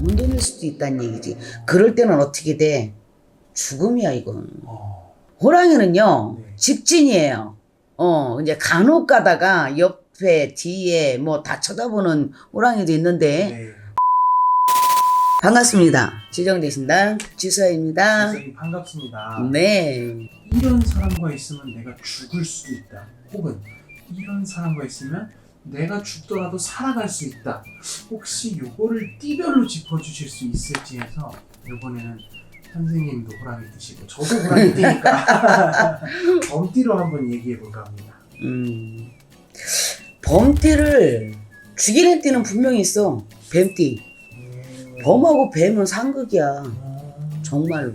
혼돈일 수도 있다는 얘기지. 그럴 때는 어떻게 돼? 죽음이야, 이건. 어. 호랑이는요, 네. 직진이에요. 어, 이제 간혹 가다가 옆에, 뒤에 뭐 다 쳐다보는 호랑이도 있는데, 네. 반갑습니다. 지정되신다. 지수아입니다. 선생님 반갑습니다. 네. 이런 사람과 있으면 내가 죽을 수도 있다. 혹은 이런 사람과 있으면 내가 죽더라도 살아갈 수 있다. 혹시 요거를 띠별로 짚어주실 수 있을지 해서 이번에는 선생님도 호랑이 띠시고 저도 호랑이 띠니까 범띠로 한번 얘기해 볼까 합니다. 음, 범띠를 죽이는 띠는 분명히 있어. 뱀띠. 음. 범하고 뱀은 상극이야. 음. 정말로.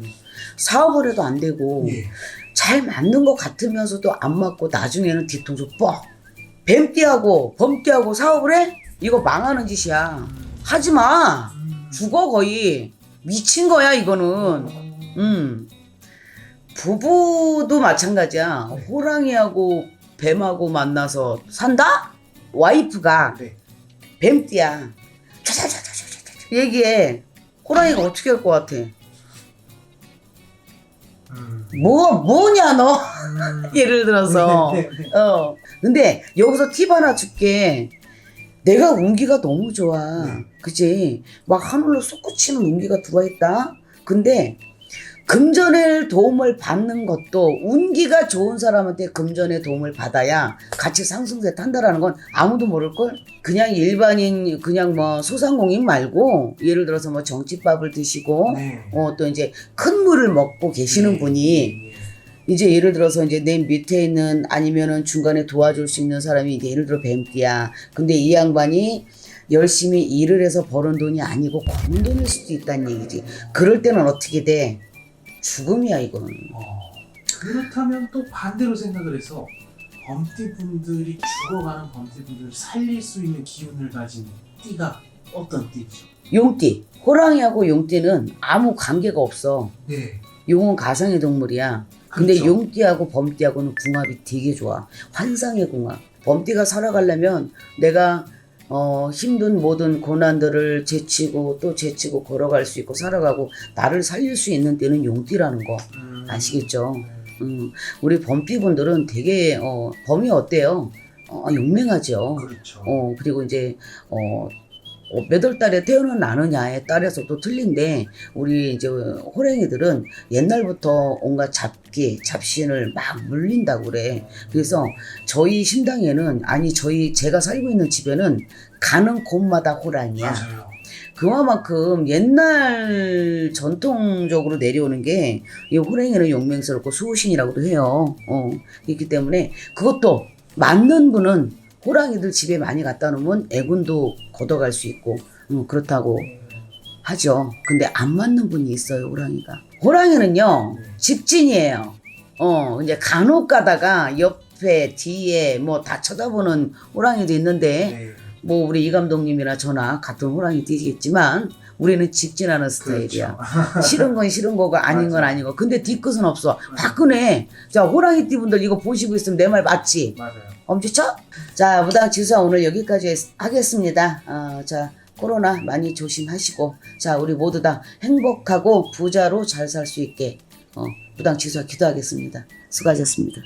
사업을 해도 안 되고, 예. 잘 맞는 것 같으면서도 안 맞고, 나중에는 뒤통수 뻑. 뱀띠하고 범띠하고 사업을 해? 이거 망하는 짓이야. 하지 마. 음. 죽어, 거의. 미친 거야, 이거는. 음. 부부도 마찬가지야. 네. 호랑이하고 뱀하고 만나서 산다? 와이프가 네. 뱀띠야. 얘기해. 호랑이가 어떻게 할 것 같아? 음. 뭐, 뭐냐, 너? 음. 예를 들어서. 네, 네, 네. 어. 근데 여기서 팁 하나 줄게. 내가 운기가 너무 좋아. 네. 그치? 막 하늘로 솟구치는 운기가 들어있다? 근데 금전의 도움을 받는 것도 운기가 좋은 사람한테 금전의 도움을 받아야 같이 상승세 탄다라는 건 아무도 모를걸? 그냥 일반인, 그냥 뭐 소상공인 말고 예를 들어서 뭐 정치밥을 드시고 네. 어, 또 이제 큰 물을 먹고 계시는 네. 분이 네. 이제 예를 들어서 이제 내 밑에 있는 아니면은 중간에 도와줄 수 있는 사람이 이제 예를 들어 뱀띠야. 근데 이 양반이 열심히 일을 해서 버는 돈이 아니고 공돈일 수도 있다는 얘기지. 그럴 때는 어떻게 돼? 죽음이야 이건. 어, 그렇다면 또 반대로 생각을 해서 범띠분들이 죽어가는 범띠분들을 살릴 수 있는 기운을 가진 띠가 어떤 띠죠? 용띠, 호랑이하고 용띠는 아무 관계가 없어. 네. 용은 가상의 동물이야. 근데 그렇죠. 용띠하고 범띠하고는 궁합이 되게 좋아. 환상의 궁합. 범띠가 살아가려면 내가 어, 힘든 모든 고난들을 제치고 또 제치고 걸어갈 수 있고 살아가고 나를 살릴 수 있는 때는 용띠라는 거 음, 아시겠죠? 네. 음, 우리 범띠분들은 되게 어, 범이 어때요? 어, 용맹하죠. 그렇죠. 어, 그리고 이제, 어, 어, 몇월 달에 태어나느냐에 따라서 또 틀린데, 우리 이제 호랭이들은 옛날부터 온갖 잡기, 잡신을 막 물린다고 그래. 그래서 저희 신당에는, 아니, 저희, 제가 살고 있는 집에는 가는 곳마다 호랑이야. 맞아요. 그만큼 옛날 전통적으로 내려오는 게 이 호랭이는 용맹스럽고 수호신이라고도 해요. 어, 그렇기 때문에 그것도 맞는 분은 호랑이들 집에 많이 갖다 놓으면 애군도 걷어갈 수 있고 음, 그렇다고 하죠. 근데 안 맞는 분이 있어요, 호랑이가. 호랑이는요, 네. 직진이에요. 어, 이제 간혹 가다가 옆에, 뒤에 뭐 다 쳐다보는 호랑이도 있는데, 네. 뭐 우리 이 감독님이나 저나 같은 호랑이 뛰겠지만 우리는 직진 하는 스타일이야. 그렇죠. 싫은 건 싫은 거고 아닌 건 맞아. 아니고. 근데 뒤끝은 없어. 화끈해. 자 호랑이 띠분들 이거 보시고 있으면 내 말 맞지? 맞아요. 엄지쳐? 자 무당 지수아 오늘 여기까지 했- 하겠습니다. 어, 자 코로나 많이 조심하시고 자 우리 모두 다 행복하고 부자로 잘 살 수 있게 어, 무당 지수아 기도하겠습니다. 수고하셨습니다.